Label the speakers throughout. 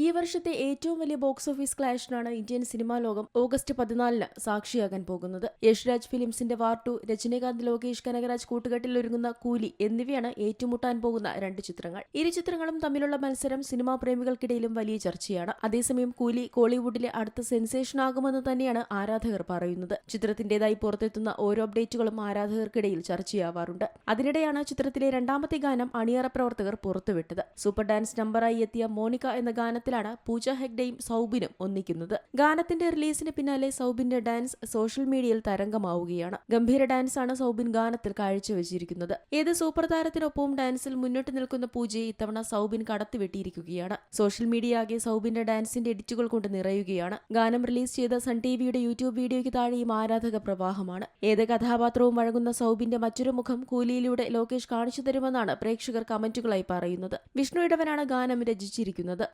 Speaker 1: ഈ വർഷത്തെ ഏറ്റവും വലിയ ബോക്സ് ഓഫീസ് ക്ലാഷിനാണ് ഇന്ത്യൻ സിനിമാ ലോകം ഓഗസ്റ്റ് പതിനാലിന് സാക്ഷിയാകാൻ പോകുന്നത്. യഷ്രാജ് ഫിലിംസിന്റെ വാർ രജനീകാന്ത് ലോകേഷ് കനകരാജ് കൂട്ടുകെട്ടിൽ ഒരുങ്ങുന്ന കൂലി എന്നിവയാണ് ഏറ്റുമുട്ടാൻ പോകുന്ന രണ്ട് ചിത്രങ്ങൾ. ഇരു ചിത്രങ്ങളും തമ്മിലുള്ള മത്സരം സിനിമാ പ്രേമികൾക്കിടയിലും വലിയ ചർച്ചയാണ്. അതേസമയം കൂലി കോളിവുഡിലെ അടുത്ത സെൻസേഷൻ ആകുമെന്ന് തന്നെയാണ് ആരാധകർ പറയുന്നത്. ചിത്രത്തിന്റേതായി പുറത്തെത്തുന്ന ഓരോ അപ്ഡേറ്റുകളും ആരാധകർക്കിടയിൽ ചർച്ചയാവാറുണ്ട്. അതിനിടെയാണ് ചിത്രത്തിലെ രണ്ടാമത്തെ ഗാനം അണിയറ പ്രവർത്തകർ പുറത്തുവിട്ടത്. സൂപ്പർ ഡാൻസ് നമ്പറായി എത്തിയ മോണിക്ക എന്ന ഗാനത്തിലാണ് പൂജ ഹെഗ്ഡെയും സൗബിനും ഒന്നിക്കുന്നത്. ഗാനത്തിന്റെ റിലീസിന് പിന്നാലെ സൗബിന്റെ ഡാൻസ് സോഷ്യൽ മീഡിയയിൽ തരംഗമാവുകയാണ്. ഗംഭീര ഡാൻസാണ് സൗബിൻ ഗാനത്തിൽ കാഴ്ചവെച്ചിരിക്കുന്നത്. ഏത് സൂപ്പർ താരത്തിനൊപ്പവും ഡാൻസിൽ മുന്നോട്ട് നിൽക്കുന്ന പൂജയെ ഇത്തവണ സൗബിൻ കടത്തിവെട്ടിയിരിക്കുകയാണ്. സോഷ്യൽ മീഡിയ ആകെ സൗബിന്റെ ഡാൻസിന്റെ എഡിറ്റുകൾ കൊണ്ട് നിറയുകയാണ്. ഗാനം റിലീസ് ചെയ്ത സൺ ടിവിയുടെ യൂട്യൂബ് വീഡിയോയ്ക്ക് താഴെയും ആരാധക പ്രവാഹമാണ്. ഏത് കഥാപാത്രവും വഴങ്ങുന്ന സൗബിന്റെ മറ്റൊരു മുഖം കൂലിയിലൂടെ ലോകേഷ് കാണിച്ചു തരുമെന്നാണ് പ്രേക്ഷകർ കമന്റുകളായി പറയുന്നത്. വിഷ്ണു ഇടവനാണ് ഗാനം രചിച്ചിരിക്കുന്നത്.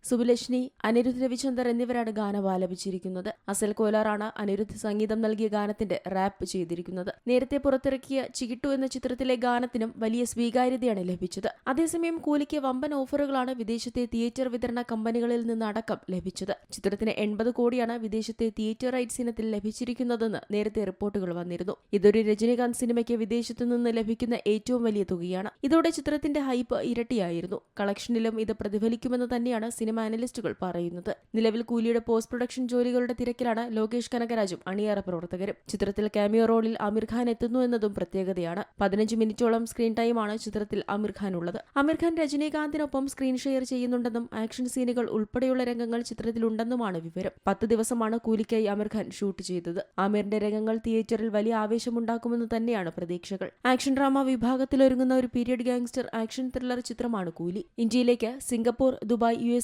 Speaker 1: സുബുലക്ഷ്മി അനിരുദ്ധ് രവിചന്ദർ എന്നിവരാണ് ഗാനം ആലപിച്ചിരിക്കുന്നത്. അസൽ കോലാറാണ് അനിരുദ്ധ് സംഗീതം നൽകിയ ഗാനത്തിന്റെ റാപ്പ് ചെയ്തിരിക്കുന്നത്. നേരത്തെ പുറത്തിറക്കിയ ചികിട്ടു എന്ന ചിത്രത്തിലെ ഗാനത്തിനും വലിയ സ്വീകാര്യതയാണ് ലഭിച്ചത്. അതേസമയം കൂലിക്ക് വമ്പൻ ഓഫറുകളാണ് വിദേശത്തെ തിയേറ്റർ വിതരണ കമ്പനികളിൽ നിന്ന് അടക്കം ലഭിച്ചത്. ചിത്രത്തിന് എൺപത് കോടിയാണ് വിദേശത്തെ തിയേറ്റർ റൈറ്റ്സ് ഇനത്തിൽ ലഭിച്ചിരിക്കുന്നതെന്ന് നേരത്തെ റിപ്പോർട്ടുകൾ വന്നിരുന്നു. ഇതൊരു രജനീകാന്ത് സിനിമയ്ക്ക് വിദേശത്തു നിന്ന് ലഭിക്കുന്ന ഏറ്റവും വലിയ തുകയാണ്. ഇതോടെ ചിത്രത്തിന്റെ ഹൈപ്പ് ഇരട്ടിയായിരുന്നു. കളക്ഷനിലും ഇത് പ്രതിഫലിക്കുമെന്ന് തന്നെയാണ് സിനിമ അനലിസ്റ്റുകൾ പറയുന്നത്. നിലവിൽ കൂലിയുടെ പോസ്റ്റ് പ്രൊഡക്ഷൻ ജോലികളുടെ തിരക്കിലാണ് ലോകേഷ് കനകരാജും അണിയറ പ്രവർത്തകരും. ചിത്രത്തിൽ കാമിയോ റോളിൽ ആമിർ ഖാൻ എത്തുന്നു എന്നതും പ്രത്യേകതയാണ്. പതിനഞ്ച് മിനിറ്റോളം സ്ക്രീൻ ടൈമാണ് ചിത്രത്തിൽ ആമിർ ഖാൻ ഉള്ളത്. ആമിർ ഖാൻ രജനീകാന്തിനൊപ്പം സ്ക്രീൻ ഷെയർ ചെയ്യുന്നുണ്ടെന്നും ആക്ഷൻ സീനുകൾ ഉൾപ്പെടെയുള്ള രംഗങ്ങൾ ചിത്രത്തിലുണ്ടെന്നുമാണ് വിവരം. പത്ത് ദിവസമാണ് കൂലിക്കായി ആമിർ ഖാൻ ഷൂട്ട് ചെയ്തത്. ആമിറിന്റെ രംഗങ്ങൾ തിയേറ്ററിൽ വലിയ ആവേശമുണ്ടാക്കുമെന്ന് തന്നെയാണ് പ്രതീക്ഷകൾ. ആക്ഷൻ ഡ്രാമ വിഭാഗത്തിൽ ഒരുങ്ങുന്ന ഒരു പീരിയഡ് ഗാങ്സ്റ്റർ ആക്ഷൻ ത്രില്ലർ ചിത്രമാണ് കൂലി. ഇന്ത്യയിലേക്ക് സിംഗപ്പൂർ ദുബായ് യു എ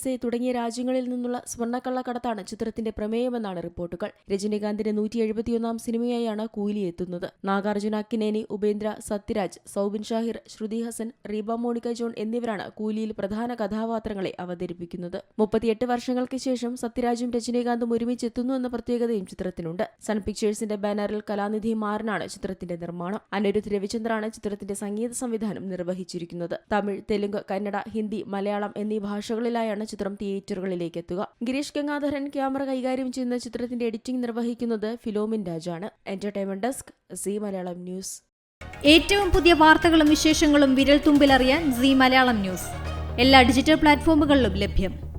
Speaker 1: തുടങ്ങിയ രാജ്യങ്ങളിൽ നിന്നുള്ള സ്വർണക്കള്ളക്കടത്താണ് ചിത്രത്തിന്റെ പ്രമേയമെന്നാണ് റിപ്പോർട്ടുകൾ. രജനീകാന്തിന്റെ നൂറ്റി എഴുപത്തിയൊന്നാം സിനിമയായാണ് കൂലി എത്തുന്നത്. നാഗാർജുന കിനേനി ഉപേന്ദ്ര സത്യരാജ് സൗബിൻ ഷാഹിർ ശ്രുതി ഹസൻ റീബ മോണിക്ക ജോൺ എന്നിവരാണ് കൂലിയിൽ പ്രധാന കഥാപാത്രങ്ങളെ അവതരിപ്പിക്കുന്നത്. മുപ്പത്തിയെട്ട് വർഷങ്ങൾക്ക് ശേഷം സത്യരാജും രജനീകാന്തും ഒരുമിച്ചെത്തുന്നു എന്ന പ്രത്യേകതയും ചിത്രത്തിനുണ്ട്. സൺ പിക്ചേഴ്സിന്റെ ബാനറിൽ കലാനിധി മാറിനാണ് ചിത്രത്തിന്റെ നിർമ്മാണം. അനിരുദ്ധ് രവിചന്ദ്രാണ് ചിത്രത്തിന്റെ സംഗീത സംവിധാനം നിർവഹിച്ചിരിക്കുന്നത്. തമിഴ് തെലുങ്ക് കന്നഡ ഹിന്ദി മലയാളം എന്നീ ഭാഷകളിലായാണ് ചിത്രം തിയേറ്ററുകളിലേക്ക് എത്തുക ഗിരീഷ് ഗംഗാധരൻ ക്യാമറ കൈകാര്യം ചെയ്യുന്ന ചിത്രത്തിന്റെ എഡിറ്റിംഗ് നിർവഹിക്കുന്നത് Philomin രാജാണ്. Entertainment desk Zee Malayalam news.
Speaker 2: ഏറ്റവും പുതിയ വാർത്തകളും വിശേഷങ്ങളും വിരൽ തുമ്പിലറിയാൻ സി മലയാളം ന്യൂസ്. എല്ലാ ഡിജിറ്റൽ പ്ലാറ്റ്ഫോമുകളിലും ലഭ്യം.